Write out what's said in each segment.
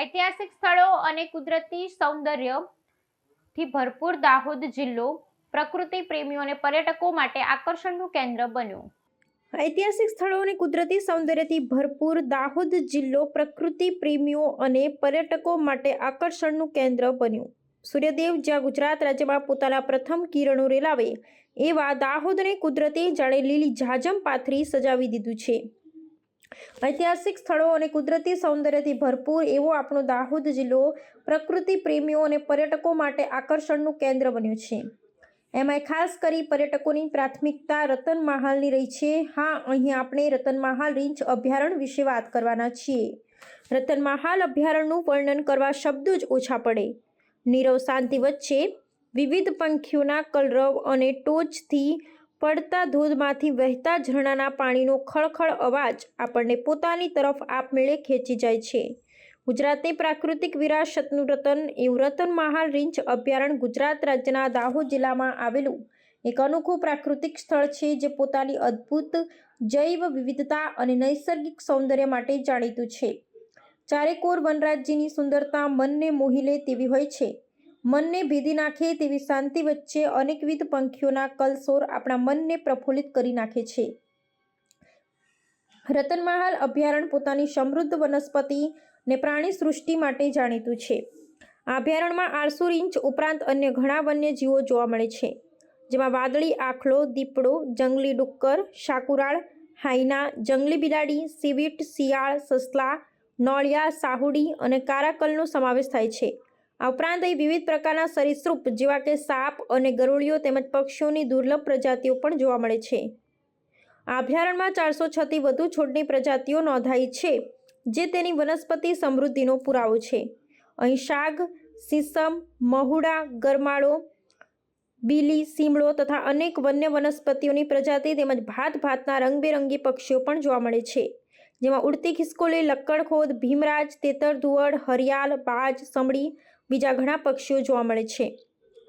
ઐતિહાસિક સ્થળો અને કુદરતી સૌંદર્યથી ભરપૂર દાહોદ જિલ્લો પ્રકૃતિ પ્રેમીઓ અને પર્યટકો માટે આકર્ષણનું કેન્દ્ર બન્યો. ઐતિહાસિક સ્થળો અને કુદરતી સૌંદર્યથી ભરપૂર દાહોદ જિલ્લો પ્રકૃતિ પ્રેમીઓ અને પર્યટકો માટે આકર્ષણનું કેન્દ્ર બન્યું. સૂર્યદેવ, જ્યાં ગુજરાત રાજ્યમાં પોતાના પ્રથમ કિરણો રેલાવે, એવા દાહોદને કુદરતે જાણે લીલી જાજમ પાથરી સજાવી દીધું છે. ઐતિહાસિક સ્થળો અને કુદરતી સૌંદર્યથી ભરપૂર એવો આપણો દાહોદ જિલ્લો પ્રકૃતિ પ્રેમીઓ અને પર્યટકો માટે આકર્ષણનું કેન્દ્ર બન્યું છે. એમાંય ખાસ કરી પર્યટકોની પ્રાથમિકતા રતન મહાલની રહી છે. હા, અહીં આપણે રતન મહાલ રીંચ અભયારણ્ય વિશે વાત કરવાના છીએ. રતન મહાલ અભયારણ્યનું વર્ણન કરવા શબ્દો જ ઓછા પડે. નીરવ શાંતિ વચ્ચે વિવિધ પંખીઓના કલરવ અને ટોચથી પડતા ધોધમાંથી વહેતા ઝરણાના પાણીનો ખળખળ અવાજ આપણને પોતાની તરફ આપમેળે ખેંચી જાય છે. ગુજરાતની પ્રાકૃતિક વિરાસતનું રતન એવું રતન મહાલ રીંછ અભયારણ્ય ગુજરાત રાજ્યના દાહોદ જિલ્લામાં આવેલું એક અનોખું પ્રાકૃતિક સ્થળ છે જે પોતાની અદ્ભુત જૈવ વિવિધતા અને નૈસર્ગિક સૌંદર્ય માટે જાણીતું છે. ચારેકોર વનરાજ્યની સુંદરતા મનને મોહી લે તેવી હોય છે. મનને ભેદી નાખે તેવી શાંતિ વચ્ચે અનેકવિધ પંખીઓના કલસોર આપણા મનને પ્રફુલ્લિત કરી નાખે છે. રતનમહાલ અભયારણ્ય પોતાની સમૃદ્ધ વનસ્પતિ ને પ્રાણી સૃષ્ટિ માટે જાણીતું છે. અભયારણ્યમાં આરસો ઇંચ ઉપરાંત અન્ય ઘણા વન્યજીવો જોવા મળે છે, જેમાં વાદળી આખલો, દીપડો, જંગલી ડુક્કર, શાકુરાળ, હાઈના, જંગલી બિલાડી, સીવીટ, શિયાળ, સસલા, નોળિયા, સાહુડી અને કારાકલનો સમાવેશ થાય છે. આ ઉપરાંત અહીં વિવિધ પ્રકારના સરીસૃપ જેવા કે સાપ અને ગરુડીઓ તેમજ પક્ષીઓની દુર્લભ પ્રજાતિઓ પણ જોવા મળે છે. આ અભયારણ્યમાં ચારસો છથી વધુ છોડની પ્રજાતિઓ નોંધાઈ છે, જે તેની વનસ્પતિ સમૃદ્ધિનો પુરાવો છે. અહીં શાક સીસમ, મહુડા, ગરમાળો, બીલી, સીમળો તથા અનેક વન્ય વનસ્પતિઓની પ્રજાતિ તેમજ ભાત ભાતના રંગબેરંગી પક્ષીઓ પણ જોવા મળે છે, જેમાં ઉડતી ખિસકોલી, લક્કડખોદ, ભીમરાજ તેતર ધુવડ હરિયાલ બાજ, સમડી બીજા ઘણા પક્ષીઓ જોવા મળે છે.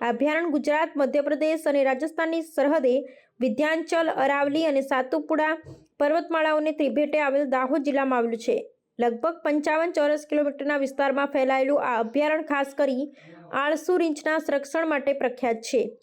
આ અભયારણ્ય ગુજરાત, મધ્યપ્રદેશ અને રાજસ્થાનની સરહદે વિધ્યાંચલ, અરાવલી અને સાતુપુડા પર્વતમાળાઓને ત્રિભેટે આવેલ દાહોદ જિલ્લામાં આવેલું છે. લગભગ પંચાવન ચોરસ કિલોમીટરના વિસ્તારમાં ફેલાયેલું આ અભયારણ્ય ખાસ કરી આળસુ રીંછના સંરક્ષણ માટે પ્રખ્યાત છે.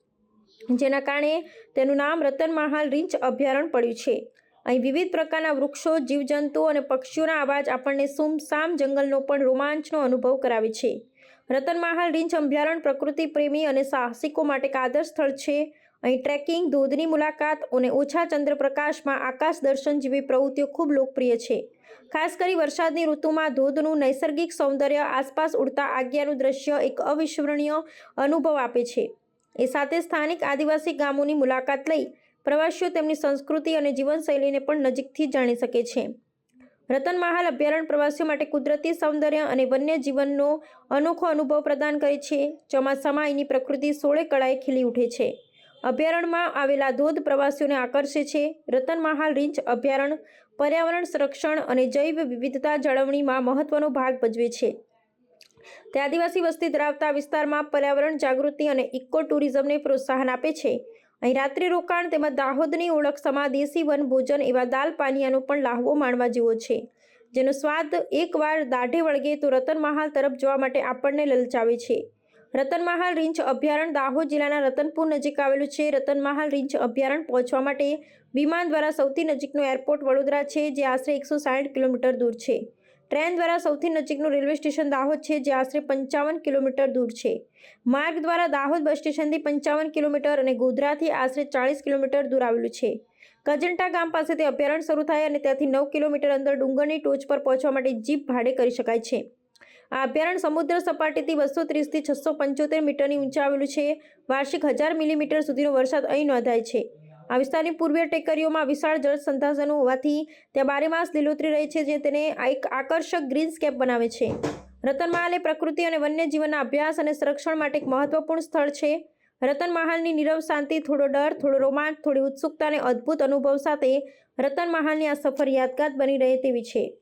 જેના કારણે તેનું નામ રતન મહાલ રીંછ અભયારણ્ય પડ્યું છે. અહીં વિવિધ પ્રકારના વૃક્ષો, જીવજંતુઓ અને પક્ષીઓના અવાજ આપણને સુમસામ જંગલનો પણ રોમાંચનો અનુભવ કરાવે છે. રતનમહાલ રીંછ અભયારણ્ય પ્રકૃતિ પ્રેમી અને સાહસિકો માટે એક આદર્શ સ્થળ છે. અહીં ટ્રેકિંગ ધોધની મુલાકાત અને ઓછા ચંદ્રપ્રકાશમાં આકાશ દર્શન જેવી પ્રવૃત્તિઓ ખૂબ લોકપ્રિય છે. ખાસ કરી વરસાદની ઋતુમાં ધોધનું નૈસર્ગિક સૌંદર્ય આસપાસ ઉડતા આજ્ઞાનું દ્રશ્ય એક અવિસ્મરણીય અનુભવ આપે છે. એ સાથે સ્થાનિક આદિવાસી ગામોની મુલાકાત લઈ પ્રવાસીઓ તેમની સંસ્કૃતિ અને જીવનશૈલીને પણ નજીકથી જાણી શકે છે. રતન મહાલ અભયારણ્ય પ્રવાસીઓ માટે કુદરતી સૌંદર્ય અને વન્યજીવનનો અનોખો અનુભવ પ્રદાન કરે છે. ચોમાસામાં એની પ્રકૃતિ સોળે કળાએ ખીલી ઉઠે છે. અભયારણ્યમાં આવેલા ધોધ પ્રવાસીઓને આકર્ષે છે. રતન મહાલ રીંછ અભયારણ્ય, પર્યાવરણ સંરક્ષણ અને જૈવ વિવિધતા જાળવણીમાં મહત્વનો ભાગ ભજવે છે. તે આદિવાસી વસ્તી ધરાવતા વિસ્તારમાં પર્યાવરણ જાગૃતિ અને ઇકો ટુરિઝમને પ્રોત્સાહન આપે છે. અહીં રાત્રિ રોકાણ તેમજ દાહોદની ઓળખ સમા દેશી વન ભોજન એવા દાલ પાનિયાનો પણ લાહવો માણવા જેવો છે. જેનો સ્વાદ એકવાર દાઢે વળગે તો રતન મહાલ તરફ જવા માટે આપણને લલચાવે છે. રતન મહાલ રીંછ અભયારણ્ય દાહોદ જિલ્લાના રતનપુર નજીક આવેલું છે. રતન મહાલ રીંછ અભયારણ્ય પહોંચવા માટે વિમાન દ્વારા સૌથી નજીકનું એરપોર્ટ વડોદરા છે, જે આશરે એકસો સાઠ કિલોમીટર દૂર છે. ટ્રેન દ્વારા સૌથી નજીકનું રેલવે સ્ટેશન દાહોદ છે, જે આશરે પંચાવન કિલોમીટર દૂર છે. માર્ગ દ્વારા દાહોદ બસ સ્ટેશનથી પંચાવન કિલોમીટર અને ગોધરાથી આશરે ચાળીસ કિલોમીટર દૂર આવેલું છે. કજંટા ગામ પાસેથી અભયારણ્ય શરૂ થાય અને ત્યાંથી નવ કિલોમીટર અંદર ડુંગરની ટોચ પર પહોંચવા માટે જીપ ભાડે કરી શકાય છે. આ અભયારણ્ય સમુદ્ર સપાટીથી બસો ત્રીસથી છસો પંચોતેર મીટરની ઊંચે આવેલું છે. વાર્ષિક હજાર મિલીમીટર સુધીનો વરસાદ અહીં નોંધાય છે. આ વિસ્તારની પૂર્વીય ટેકરીઓમાં વિશાળ જળ સંસાધનો હોવાથી ત્યાં બારેમાસ લીલોતરી રહે છે, જે તેને એક આકર્ષક ગ્રીનસ્કેપ બનાવે છે. રતનમહાલ એ પ્રકૃતિ અને વન્યજીવનના અભ્યાસ અને સંરક્ષણ માટે એક મહત્વપૂર્ણ સ્થળ છે. રતનમહાલની નીરવ શાંતિ, થોડો ડર, થોડો રોમાંચ, થોડી ઉત્સુકતા અને અદ્ભુત અનુભવ સાથે રતનમહાલની આ સફર યાદગાર બની રહે તેવી છે.